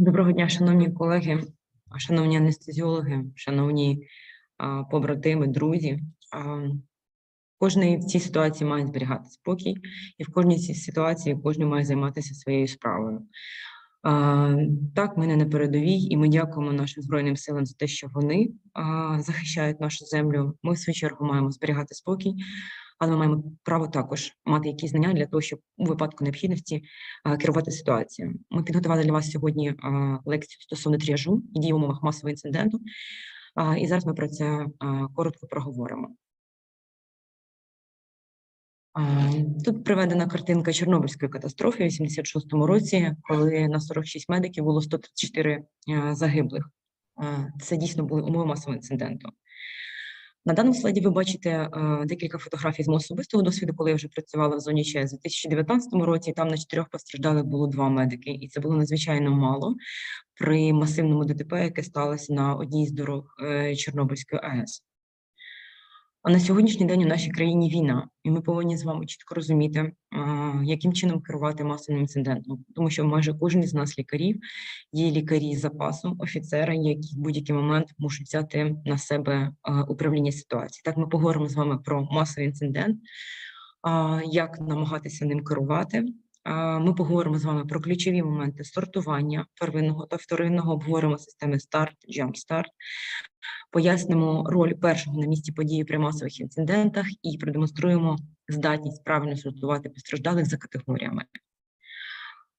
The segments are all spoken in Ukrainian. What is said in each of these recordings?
Доброго дня, шановні колеги, шановні анестезіологи, шановні а, побратими, друзі. А, Кожний в цій ситуації має зберігати спокій, і в кожній цій ситуації кожен має займатися своєю справою. А, Так, ми не на передовій, і ми дякуємо нашим збройним силам за те, що вони а, захищають нашу землю. Ми в свою чергу маємо зберігати спокій, але ми маємо право також мати якісь знання для того, щоб у випадку необхідності керувати ситуацією. Ми підготували для вас сьогодні лекцію стосовно тріажу і дій в умовах масового інциденту. І зараз ми про це коротко проговоримо. Тут приведена картинка Чорнобильської катастрофи у 86-му році, коли на 46 медиків було 134 а, загиблих. Це дійсно були умови масового інциденту. На даному слайді ви бачите е, декілька фотографій з мого особистого досвіду, коли я вже працювала в зоні ЧАЕС у 2019 році. Там на чотирьох постраждалих було два медики, і це було надзвичайно мало при масивному ДТП, яке сталося на одній з дорог е, Чорнобильської АЕС. А на сьогоднішній день у нашій країні війна, і ми повинні з вами чітко розуміти, яким чином керувати масовим інцидентом, тому що майже кожен із нас лікарів є лікарі з запасу, офіцери, які в будь-який момент можуть взяти на себе управління ситуацією. Так, ми поговоримо з вами про масовий інцидент, як намагатися ним керувати. Ми поговоримо з вами про ключові моменти сортування первинного та вторинного, обговоримо системи старт, start, пояснимо роль першого на місці події при масових інцидентах і продемонструємо здатність правильно сортувати постраждалих за категоріями.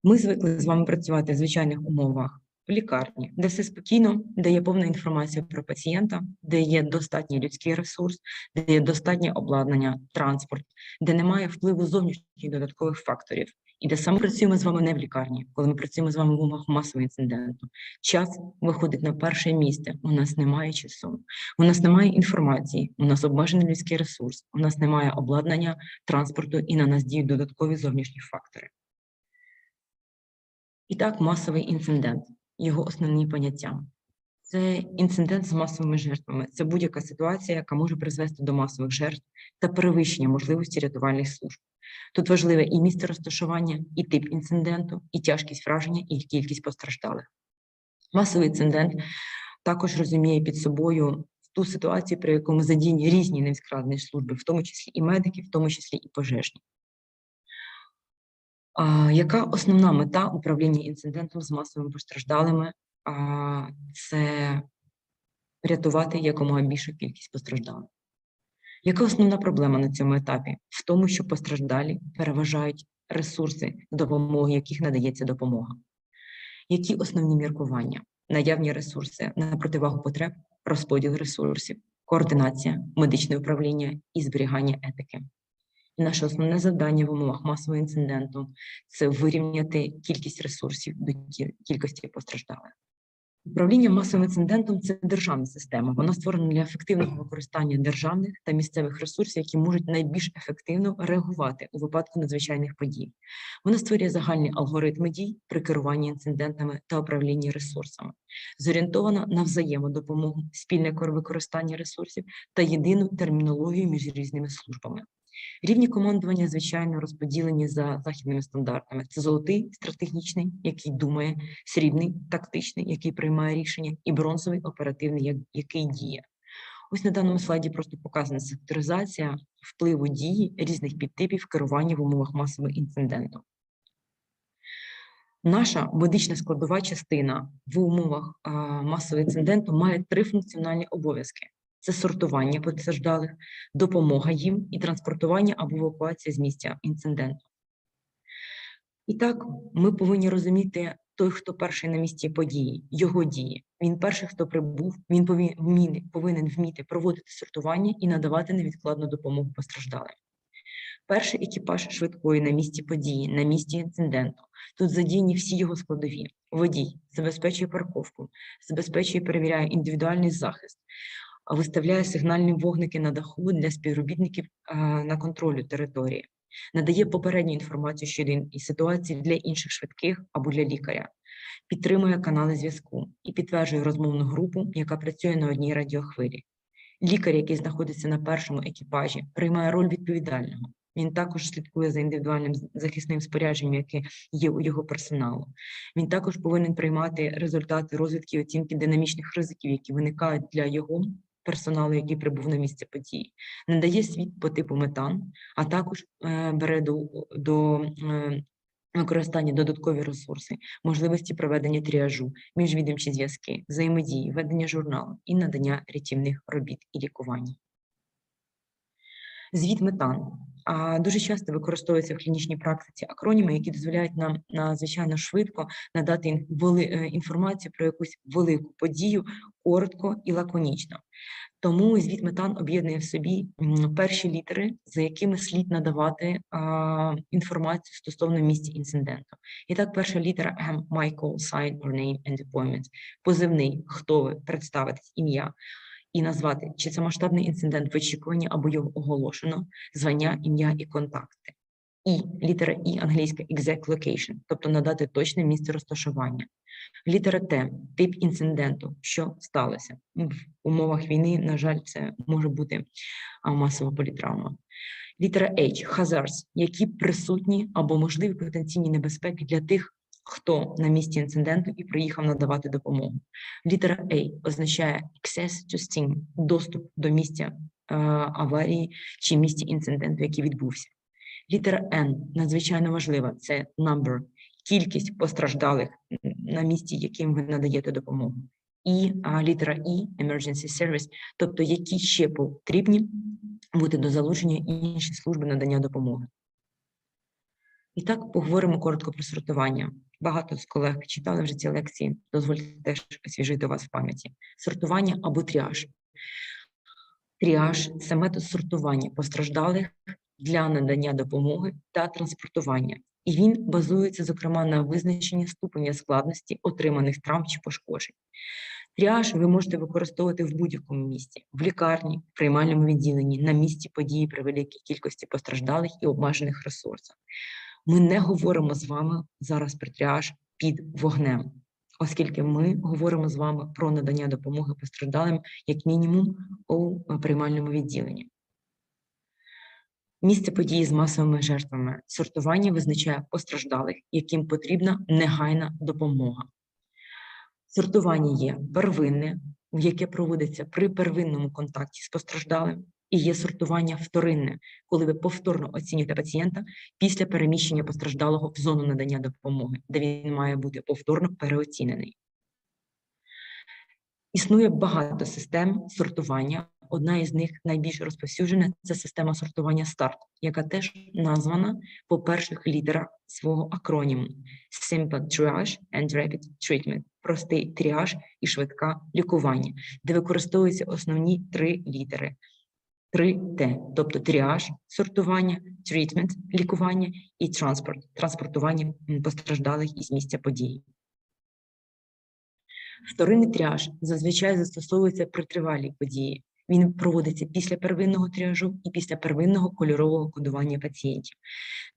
Ми звикли з вами працювати в звичайних умовах в лікарні, де все спокійно, де є повна інформація про пацієнта, де є достатній людський ресурс, де є достатнє обладнання, транспорт, де немає впливу зовнішніх додаткових факторів, і де саме працюємо з вами не в лікарні, коли ми працюємо з вами в умовах масового інциденту. Час виходить на перше місце. У нас немає часу, у нас немає інформації, у нас обмежений людський ресурс, у нас немає обладнання, транспорту і на нас діють додаткові зовнішні фактори. І так, масовий інцидент, його основні поняття. Це інцидент з масовими жертвами. Це будь-яка ситуація, яка може призвести до масових жертв та перевищення можливості рятувальних служб. Тут важливе і місце розташування, і тип інциденту, і тяжкість враження, і кількість постраждалих. Масовий інцидент також розуміє під собою ту ситуацію, при якому задіяні різні невідкладні служби, в тому числі і медики, в тому числі і пожежні. Яка основна мета управління інцидентом з масовими постраждалими? Це рятувати якомога більшу кількість постраждалих. Яка основна проблема на цьому етапі? В тому, що постраждалі переважають ресурси, допомоги яких надається допомога. Які основні міркування? Наявні ресурси на противагу потреб, розподіл ресурсів, координація, медичне управління і зберігання етики. І наше основне завдання в умовах масового інциденту це вирівняти кількість ресурсів до кількості постраждалих. Управління масовим інцидентом це державна система. Вона створена для ефективного використання державних та місцевих ресурсів, які можуть найбільш ефективно реагувати у випадку надзвичайних подій. Вона створює загальні алгоритми дій при керуванні інцидентами та управлінні ресурсами, зорієнтована на взаємодопомогу, спільне використання ресурсів та єдину термінологію між різними службами. Рівні командування, звичайно, розподілені за західними стандартами. Це золотий стратегічний, який думає, срібний тактичний, який приймає рішення, і бронзовий оперативний, який діє. Ось на даному слайді просто показана секторизація впливу дії різних підтипів керування в умовах масового інциденту. Наша медична складова частина в умовах масового інциденту має три функціональні обов'язки: це сортування постраждалих, допомога їм і транспортування або евакуація з місця інциденту. І так, ми повинні розуміти той, хто перший на місці події, його дії. Він перший, хто прибув, він вміне- повинен вміти проводити сортування і надавати невідкладну допомогу постраждалим. Перший екіпаж швидкої на місці події, на місці інциденту. Тут задіяні всі його складові. Водій забезпечує парковку, забезпечує перевіряє індивідуальний захист, виставляє сигнальні вогники на даху для співробітників на контролю території, надає попередню інформацію щодо ситуації для інших швидких або для лікаря, підтримує канали зв'язку і підтверджує розмовну групу, яка працює на одній радіохвилі. Лікар, який знаходиться на першому екіпажі, приймає роль відповідального. Він також слідкує за індивідуальним захисним спорядженням, яке є у його персоналу. Він також повинен приймати результати розвідки і оцінки динамічних ризиків, які виникають для його персоналу, який прибув на місце події. Надає світ по типу метан, а також е, бере до, до е, використання додаткові ресурси, можливості проведення тріажу, міжвідомчі зв'язки, взаємодії, ведення журналу і надання рятівних робіт і лікування. Звіт метан. Дуже часто використовується в клінічній практиці акроніми, які дозволяють нам надзвичайно швидко надати е, інформацію про якусь велику подію коротко і лаконічно. Тому звіт метан об'єднує в собі перші літери, за якими слід надавати інформацію стосовно місця інциденту. І так, перша літера М – my call sign or name and appointment. Позивний, хто ви, представитись, ім'я і назвати, чи це масштабний інцидент в очікуванні або його оголошено, звання, ім'я і контакти. І літера І англійська exact location, тобто надати точне місце розташування. Літера Т тип інциденту, що сталося. В умовах війни, на жаль, це може бути масова політравма. Літера H hazards, які присутні або можливі потенційні небезпеки для тих, хто на місці інциденту і приїхав надавати допомогу. Літера A означає access to scene, доступ до місця е, аварії чи місця інциденту, який відбувся. Літера N надзвичайно важлива, це number, кількість постраждалих на місці, яким ви надаєте допомогу. І а, літера E – emergency service, тобто які ще потрібні бути до залучення інші служби надання допомоги. І так поговоримо коротко про сортування. Багато з колег читали вже ці лекції, дозвольте теж освіжити вас в пам'яті. Сортування або тріаж. Тріаж це метод сортування постраждалих для надання допомоги та транспортування. І він базується, зокрема, на визначенні ступеня складності отриманих травм чи пошкоджень. Тріаж ви можете використовувати в будь-якому місці: в лікарні, в приймальному відділенні, на місці події при великій кількості постраждалих і обмежених ресурсах. Ми не говоримо з вами зараз про тріаж під вогнем, оскільки ми говоримо з вами про надання допомоги постраждалим, як мінімум, у приймальному відділенні. Місце події з масовими жертвами. Сортування визначає постраждалих, яким потрібна негайна допомога. Сортування є первинне, яке проводиться при первинному контакті з постраждалим, і є сортування вторинне, коли ви повторно оцінюєте пацієнта після переміщення постраждалого в зону надання допомоги, де він має бути повторно переоцінений. Існує багато систем сортування. Одна із них найбільш розповсюджена це система сортування старт, яка теж названа по перших літерах свого акроніму Simple Triage and Rapid Treatment – простий тріаж і швидка лікування, де використовуються основні три літери. 3Т, тобто тріаж, сортування, treatment, лікування і транспорт, транспортування постраждалих із місця події. Вторинний тріаж зазвичай застосовується при тривалій події. Він проводиться після первинного тріажу і після первинного кольорового кодування пацієнтів.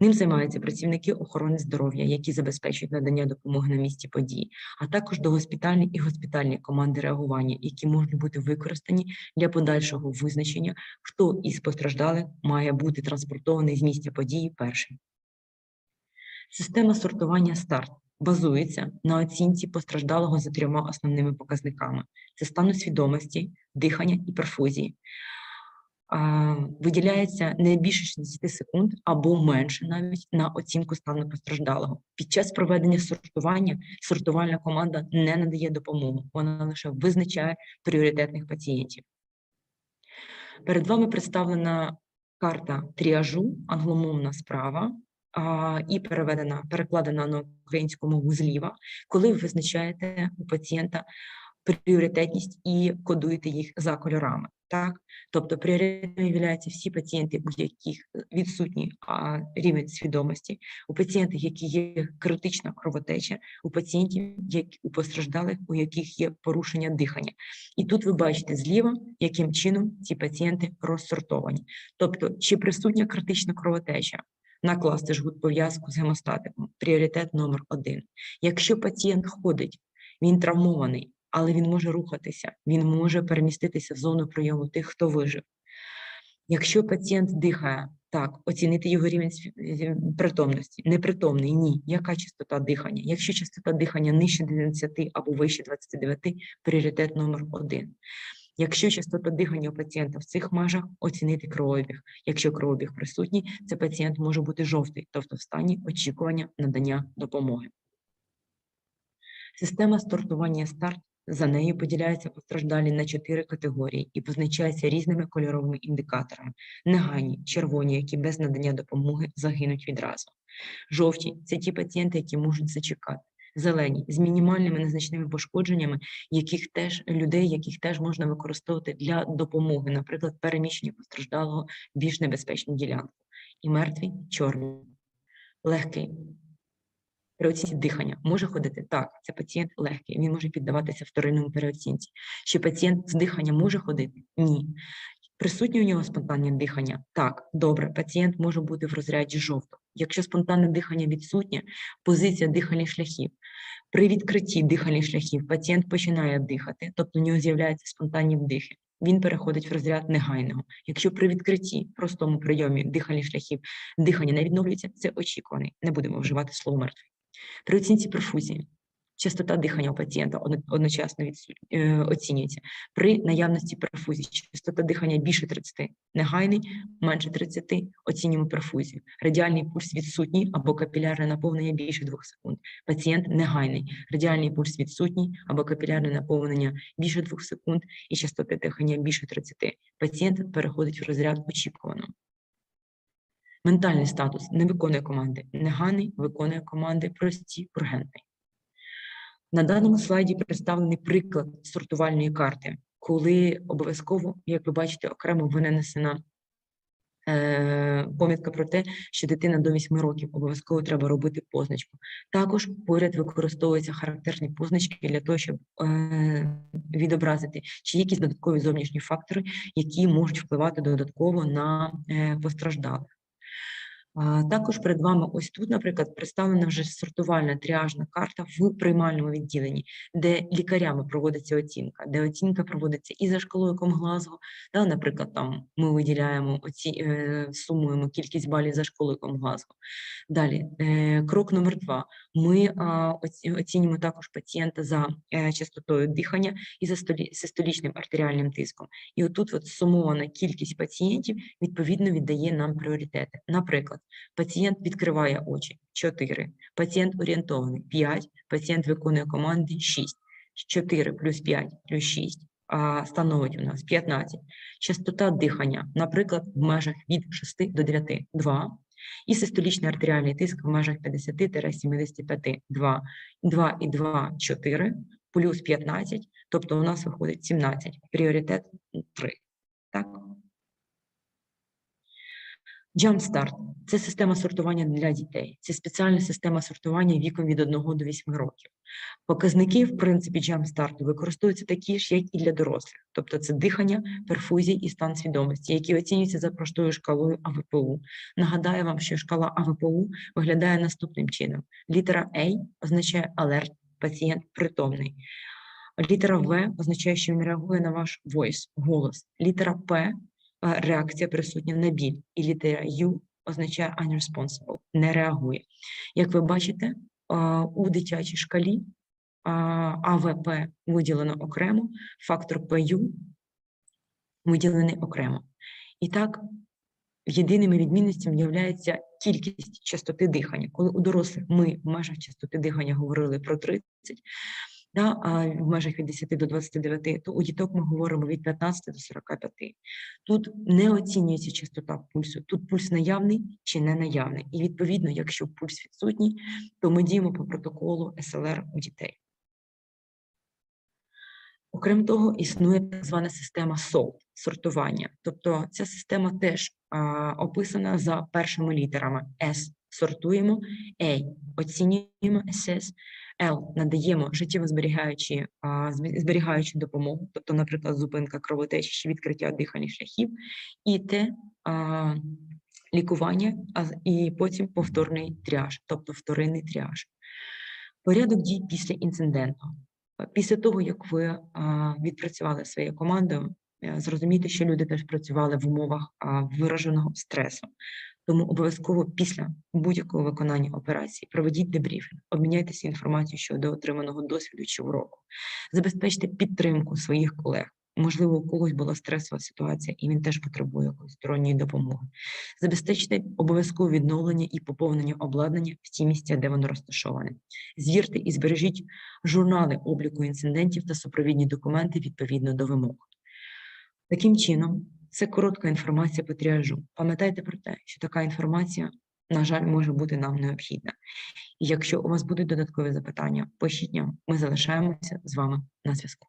Ним займаються працівники охорони здоров'я, які забезпечують надання допомоги на місці події, а також догоспітальні і госпітальні команди реагування, які можуть бути використані для подальшого визначення, хто із постраждалих має бути транспортований з місця події першим. Система сортування старт базується на оцінці постраждалого за трьома основними показниками: це стану свідомості, дихання і перфузії. Виділяється не більше 60 секунд або менше навіть на оцінку стану постраждалого. Під час проведення сортування сортувальна команда не надає допомогу, вона лише визначає пріоритетних пацієнтів. Перед вами представлена карта тріажу, англомовна справа, і переведена, перекладена на українську мову зліва, коли ви визначаєте у пацієнта пріоритетність і кодуєте їх за кольорами. Так, тобто пріоритетом являються всі пацієнти, у яких відсутній а, рівень свідомості, у пацієнтів, які є критична кровотеча, у пацієнтів, які у постраждалих, у яких є порушення дихання. І тут ви бачите зліва, яким чином ці пацієнти розсортовані. Тобто, чи присутня критична кровотеча, накласти жгут пов'язку з гемостатиком, пріоритет номер один. Якщо пацієнт ходить, він травмований, але він може рухатися, він може переміститися в зону прийому тих, хто вижив. Якщо пацієнт дихає, Так, оцінити його рівень притомності. Непритомний, ні. Яка частота дихання? Якщо частота дихання нижче 90 або вище 29, пріоритет номер один. Якщо частота дихання у пацієнта в цих межах, оцінити кровообіг. Якщо кровообіг присутній, це пацієнт може бути жовтий, тобто в стані очікування надання допомоги. Система стартування старт за нею поділяється постраждалі на чотири категорії і позначається різними кольоровими індикаторами: негайні, червоні, які без надання допомоги загинуть відразу. Жовті це ті пацієнти, які можуть зачекати. Зелені з мінімальними незначними пошкодженнями, яких теж людей, яких теж можна використовувати для допомоги, наприклад, переміщення постраждалого в більш небезпечну ділянку. І мертві чорні, легкий. При оцінці дихання може ходити так. Це пацієнт легкий, він може піддаватися вторинному переоцінці. Чи пацієнт з дихання може ходити? Ні. Присутнє у нього спонтанне дихання? Так, добре, пацієнт може бути в розряді жовтого. Якщо спонтанне дихання відсутнє, позиція дихальних шляхів. При відкритті дихальних шляхів пацієнт починає дихати, тобто у нього з'являються спонтанні вдихи. Він переходить в розряд негайного. Якщо при відкритті, простому прийомі дихальних шляхів дихання не відновлюється, це очікуваний. Не будемо вживати слово мертвий. При оцінці перфузії частота дихання у пацієнта одночасно відсу- е, оцінюється. При наявності перфузії частота дихання більше 30, негайний менше 30, оцінюємо перфузію. Радіальний пульс відсутній або капілярне наповнення більше 2 секунд. Пацієнт негайний, радіальний пульс відсутній або капілярне наповнення більше 2 секунд і частота дихання більше 30. Пацієнт переходить в розряд очікуваного. Ментальний статус не виконує команди. Неганий виконує команди прості, ургентний. На даному слайді представлений приклад сортувальної карти, коли обов'язково, як ви бачите, окремо винесена е, помітка про те, що дитина до 8 років обов'язково треба робити позначку. Також поряд використовуються характерні позначки для того, щоб е, відобразити, чи якісь додаткові зовнішні фактори, які можуть впливати додатково на е, постраждалих. Також перед вами ось тут, наприклад, представлена вже сортувальна тріажна карта в приймальному відділенні, де лікарями проводиться оцінка, де оцінка проводиться і за шкалою Комглазго, да, наприклад, там ми виділяємо оці, е, сумуємо кількість балів за шкалою Комглазго. Далі, е, крок номер два. Ми оцінюємо також пацієнта за е, частотою дихання і за столі- систолічним артеріальним тиском. І отут от сумована кількість пацієнтів відповідно віддає нам пріоритети. Наприклад, пацієнт відкриває очі 4, пацієнт орієнтований 5, пацієнт виконує команди 6, 4 плюс 5 плюс 6 а, становить у нас 15. Частота дихання, наприклад, в межах від 6 до 9 – 2. І систолічний артеріальний тиск в межах 50-75 – 2. 2 і 2 – 4, плюс 15, тобто у нас виходить 17. Пріоритет 3. Так? Jumpstart – це система сортування для дітей. Це спеціальна система сортування віком від 1 до 8 років. Показники, в принципі, Jumpstart використовуються такі ж, як і для дорослих. Тобто це дихання, перфузії і стан свідомості, які оцінюються за простою шкалою АВПУ. Нагадаю вам, що шкала АВПУ виглядає наступним чином. Літера A означає алерт, пацієнт притомний. Літера В означає, що він реагує на ваш voice, голос. Літера П реакція присутня на біль. І літера U означає unresponsible, не реагує. Як ви бачите, у дитячій шкалі АВП виділено окремо, фактор PU виділений окремо. І так, єдиними відмінностями є кількість частоти дихання. Коли у дорослих ми в межах частоти дихання говорили про 30, да, а в межах від 10 до 29, то у діток ми говоримо від 15 до 45. Тут не оцінюється частота пульсу, тут пульс наявний чи не наявний. І відповідно, якщо пульс відсутній, то ми діємо по протоколу СЛР у дітей. Окрім того, існує так звана система SOLT – сортування. Тобто ця система теж а, описана за першими літерами S – сортуємо, A – оцінюємо, SS, L – надаємо життєво-зберігаючі а, зб- зберігаючу допомогу, тобто, наприклад, зупинка кровотечі чи відкриття дихальних шляхів, і а, – лікування, і потім повторний тріаж, тобто вторинний тріаж. Порядок дій після інциденту. Після того, як ви відпрацювали своєю командою, е, зрозуміти, що люди теж працювали в умовах вираженого стресу. Тому обов'язково після будь-якого виконання операції проведіть дебріфінг, обміняйтеся інформацією щодо отриманого досвіду чи уроку, забезпечте підтримку своїх колег. Можливо, у когось була стресова ситуація, і він теж потребує якоїсь сторонньої допомоги. Забезпечте обов'язкове відновлення і поповнення обладнання в ті місця, де воно розташоване. Звірте і збережіть журнали обліку інцидентів та супровідні документи відповідно до вимог. Таким чином, це коротка інформація по тріажу. Пам'ятайте про те, що така інформація, на жаль, може бути нам необхідна. І якщо у вас будуть додаткові запитання, пишіть нам, ми залишаємося з вами на зв'язку.